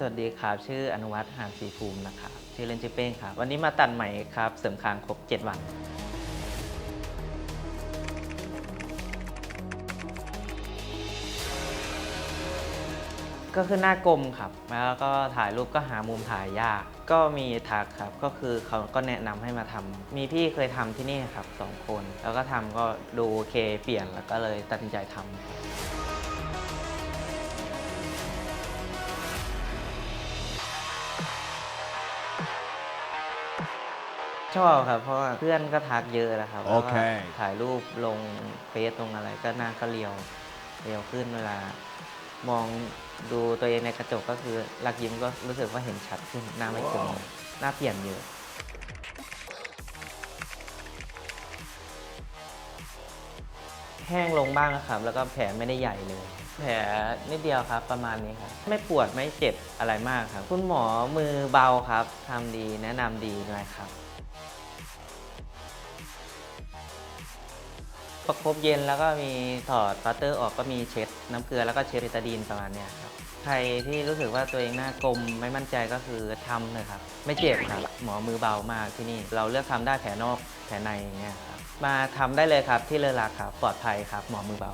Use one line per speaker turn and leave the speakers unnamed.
สวัสดีครับ ชื่ออนุวัฒน์หานศรีภูมินะครับชื่อเล่นชื่อเป้งครับ วันนี้มาตัดใหม่ครับเสริมคางครบ 7 วัน ก็คือหน้ากลมครับ แล้วก็ถ่ายรูปก็หามุมถ่ายยาก ก็มีทักครับ ก็คือเขาก็แนะนำให้มาทำมีพี่เคยทำที่นี่ครับสองคน แล้วก็ทำก็ดูโอเคเปลี่ยนแล้วก็เลยตัดสินใจทำ ชอบครับ เพราะว่าเพื่อนก็ทักเยอะแล้วครับ
โอเค
แล้วก็ถ่ายรูปลงเฟซลงอะไรก็หน้าก็เรียวเรียวขึ้นเวลา มองดูตัวเองในกระจกก็คือรักยิ้มก็รู้สึกว่าเห็นชัดขึ้นหน้าไม่ตึงหน้าเปลี่ยนเยอะ แห้งลงบ้างครับ แล้วก็แผลไม่ได้ใหญ่เลย แผลนิดเดียวครับ ประมาณนี้ครับ ไม่ปวดไม่เจ็บอะไรมากครับ คุณหมอมือเบาครับทำดีแนะนำดีเลยครับ ประคบเย็นแล้วก็มีถอดฟัตเตอร์ออกก็มีเช็ดน้ำเกลือแล้วก็เช็ดริตาดีนประมาณเนี้ยครับใครที่รู้สึกว่าตัวเองหน้ากลมไม่มั่นใจก็คือทำเลยครับ ไม่เจ็บครับ หมอมือเบามากที่นี่เราเลือกทำได้แผลนอกแผลในอย่างเงี้ยครับมาทำได้เลยครับที่เลอรักครับปลอดภัยครับหมอมือเบา